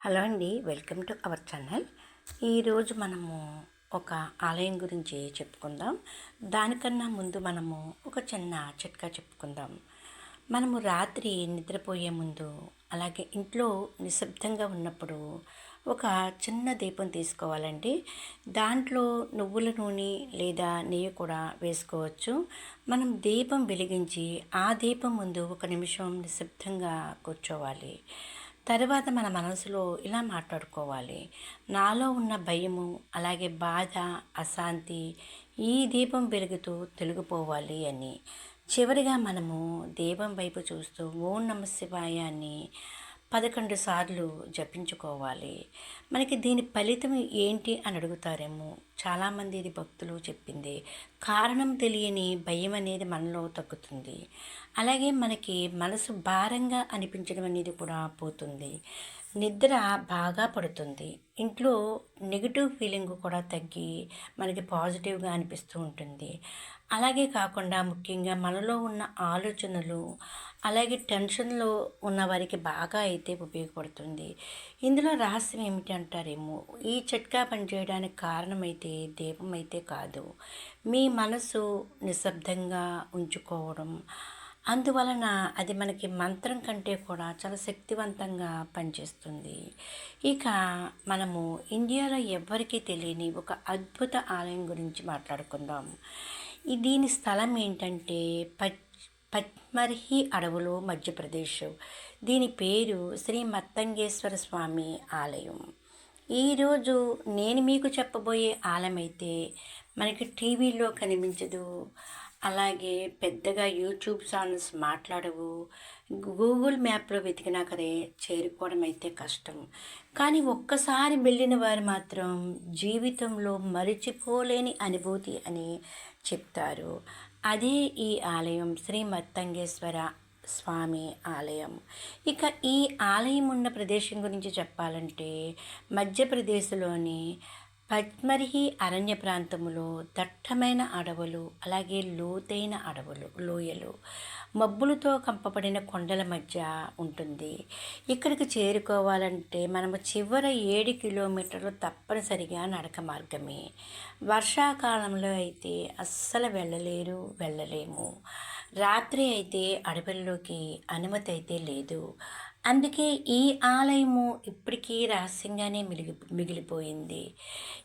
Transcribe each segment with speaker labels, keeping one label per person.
Speaker 1: Hello అండి welcome to our channel. ఈరోజు మనము ఒక ఆలయం గురించి చెప్పుకుందాం. దానికన్నా ముందు మనము ఒక చిన్న చిట్కా చెప్పుకుందాం. మనము రాత్రి నిద్రపోయే ముందు అలాగే ఇంట్లో నిశ్శబ్దంగా ఉన్నప్పుడు ఒక చిన్న దీపం తీసుకోవాలండి. దాంట్లో నువ్వుల నూనె లేదా నెయ్యి కూడా వేసుకోవచ్చు. మనం దీపం వెలిగించి ఆ దీపం ముందు ఒక నిమిషం నిశ్శబ్దంగా కూర్చోవాలి. తర్వాత మన మనసులో ఇలా మాట్లాడుకోవాలి. నాలో ఉన్న భయము అలాగే బాధ అశాంతి ఈ దీపం పెరుగుతూ తొలగిపోవాలి అని. చివరిగా మనము దీపం వైపు చూస్తూ ఓం నమ శివాయ అని పదకొండు సార్లు జపించుకోవాలి. మనకి దీని ఫలితం ఏంటి అని అడుగుతారేమో చాలామంది ఇది భక్తులు చెప్పింది. కారణం తెలియని భయం అనేది మనలో తగ్గుతుంది. అలాగే మనకి మనసు భారంగా అనిపించడం అనేది కూడా పోతుంది. నిద్ర బాగా పడుతుంది. ఇంట్లో నెగిటివ్ ఫీలింగ్ కూడా తగ్గి మనకి పాజిటివ్గా అనిపిస్తూ ఉంటుంది. అలాగే కాకుండా ముఖ్యంగా మనలో ఉన్న ఆలోచనలు అలాగే టెన్షన్లో ఉన్న వారికి బాగా అయితే ఉపయోగపడుతుంది. ఇందులో రహస్యం ఏమిటి అంటారేమో? ఈ చిట్కా పనిచేయడానికి కారణమైతే దీపం అయితే కాదు. మీ మనసు నిశ్శబ్దంగా ఉంచుకోవడం అందువలన అది మనకి మంత్రం కంటే కూడా చాలా శక్తివంతంగా పనిచేస్తుంది. ఇక మనము ఇండియాలో ఎవ్వరికీ తెలియని ఒక అద్భుత ఆలయం గురించి మాట్లాడుకుందాం. ఈ దీని స్థలం ఏంటంటే పచ్ పద్మర్హి అడవులు మధ్యప్రదేశ్. దీని పేరు శ్రీ మత్తంగేశ్వర స్వామి ఆలయం. ఈరోజు నేను మీకు చెప్పబోయే ఆలయం అయితే మనకి టీవీలో కనిపించదు. అలాగే పెద్దగా యూట్యూబ్ ఛానల్స్ మాట్లాడవు. గూగుల్ మ్యాప్లో వెతికినా కదే చేరుకోవడం అయితే కష్టం. కానీ ఒక్కసారి వెళ్ళిన వారు మాత్రం జీవితంలో మరిచిపోలేని అనుభూతి అని చెప్తారు. అదే ఈ ఆలయం శ్రీ మత్తంగేశ్వర స్వామి ఆలయం. ఇక ఈ ఆలయం ఉన్న ప్రదేశం గురించి చెప్పాలంటే మధ్యప్రదేశ్లోని పద్మరిహి అరణ్య ప్రాంతములో దట్టమైన అడవులు అలాగే లోతైన అడవులు లోయలు మబ్బులతో కంపబడిన కొండల మధ్య ఉంటుంది. ఇక్కడికి చేరుకోవాలంటే మనము చివర ఏడు కిలోమీటర్లు తప్పనిసరిగా నడక మార్గమే. వర్షాకాలంలో అయితే అస్సలు వెళ్ళలేరు వెళ్ళలేము. రాత్రి అయితే అడవుల్లోకి అనుమతి అయితే లేదు. అందుకే ఈ ఆలయము ఇప్పటికీ రహస్యంగానే మిగిలి మిగిలిపోయింది.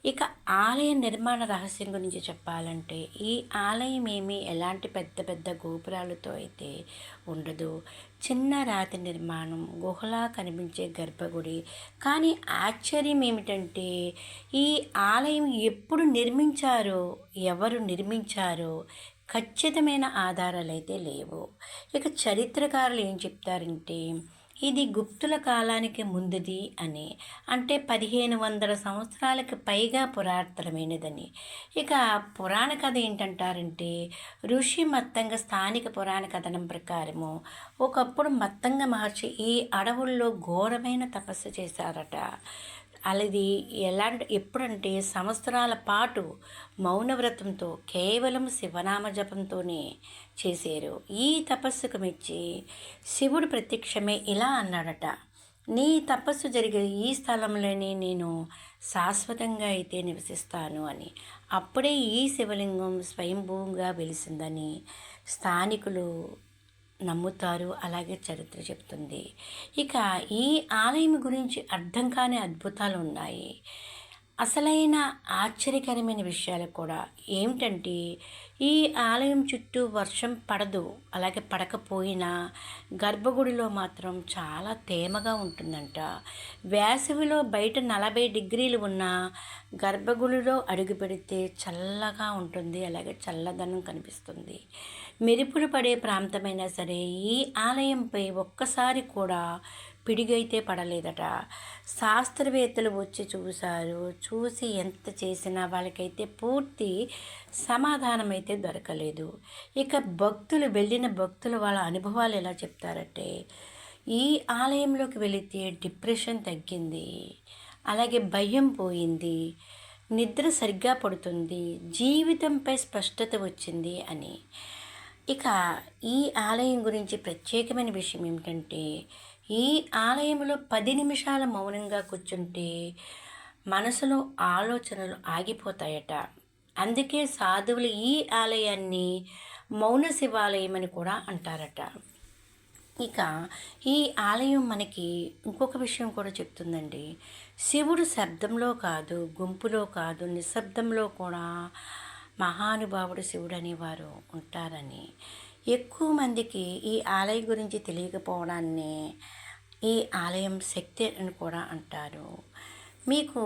Speaker 1: ఇక ఆలయ నిర్మాణ రహస్యం గురించి చెప్పాలంటే ఈ ఆలయం ఏమి ఎలాంటి పెద్ద పెద్ద గోపురాలతో అయితే ఉండదు. చిన్న రాతి నిర్మాణం గుహలా కనిపించే గర్భగుడి. కానీ ఆశ్చర్యం ఏమిటంటే ఈ ఆలయం ఎప్పుడు నిర్మించారో ఎవరు నిర్మించారో ఖచ్చితమైన ఆధారాలు అయితే లేవు. ఇక చరిత్రకారులు ఏం చెప్తారంటే ఇది గుప్తుల కాలానికి ముందుది అని. అంటే పదిహేను వందల సంవత్సరాలకు పైగా పురాతనమైనదని. ఇక పురాణ కథ ఏంటంటారంటే ఋషి మత్తంగ స్థానిక పురాణ కథనం ప్రకారము ఒకప్పుడు మత్తంగ మహర్షి ఈ అడవుల్లో ఘోరమైన తపస్సు చేశారట. అలాది ఎలాంటి ఎప్పుడంటే సంవత్సరాల పాటు మౌనవ్రతంతో కేవలం శివనామ జపంతోనే చేశారు. ఈ తపస్సుకు మెచ్చి శివుడు ప్రత్యక్షమే ఇలా అన్నాడట నీ తపస్సు జరిగే ఈ స్థలంలోనే నేను శాశ్వతంగా అయితే నివసిస్తాను అని. అప్పుడే ఈ శివలింగం స్వయంభూగా వెలిసిందని స్థానికులు నమ్ముతారు. అలాగే చరిత్ర చెప్తుంది. ఇక ఈ ఆలయం గురించి అర్థం కాని అద్భుతాలు ఉన్నాయి అసలైన ఆశ్చర్యకరమైన విషయాలు కూడా ఏమిటంటే ఈ ఆలయం చుట్టూ వర్షం పడదు అలాగే పడకపోయినా గర్భగుడిలో మాత్రం చాలా తేమగా ఉంటుందంట. వేసవిలో బయట నలభై డిగ్రీలు ఉన్న గర్భగుడిలో అడుగు పెడితే చల్లగా ఉంటుంది అలాగే చల్లదనం కనిపిస్తుంది. మెరుపులు పడే ప్రాంతమైనా సరే ఈ ఆలయంపై ఒక్కసారి కూడా పిడిగైతే పడలేదట. శాస్త్రవేత్తలు వచ్చి చూశారు. చూసి ఎంత చేసినా వాళ్ళకైతే పూర్తి సమాధానం అయితే దొరకలేదు. ఇక భక్తులు వెళ్ళిన భక్తులు వాళ్ళ అనుభవాలు ఎలా చెప్తారంటే ఈ ఆలయంలోకి వెళితే డిప్రెషన్ తగ్గింది. అలాగే భయం పోయింది. నిద్ర సరిగ్గా పడుతుంది. జీవితంపై స్పష్టత వచ్చింది అని. ఇక ఈ ఆలయం గురించి ప్రత్యేకమైన విషయం ఏమిటంటే ఈ ఆలయంలో పది నిమిషాల మౌనంగా కూర్చుంటే మనసులో ఆలోచనలు ఆగిపోతాయట. అందుకే సాధువులు ఈ ఆలయాన్ని మౌన శివాలయం అని కూడా అంటారట. ఇక ఈ ఆలయం మనకి ఇంకొక విషయం కూడా చెప్తుందండి. శివుడు శబ్దంలో కాదు గుంపులో కాదు నిశ్శబ్దంలో కూడా మహానుభావుడు శివుడు అనేవారు ఉంటారని. ఎక్కువ మందికి ఈ ఆలయం గురించి తెలియకపోవడాన్ని ఈ ఆలయం శక్తి అని కూడా అంటారు. మీకు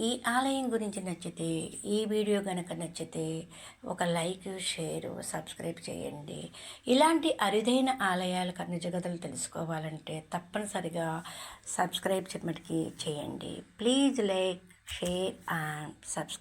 Speaker 1: ఈ ఆలయం గురించి నచ్చితే ఈ వీడియో కనుక నచ్చితే ఒక లైక్ షేర్ సబ్స్క్రైబ్ చేయండి. ఇలాంటి అరుదైన ఆలయాల కన్ను జగతలు తెలుసుకోవాలంటే తప్పనిసరిగా సబ్స్క్రైబ్ చెప్పటికి చేయండి. Please like share and subscribe.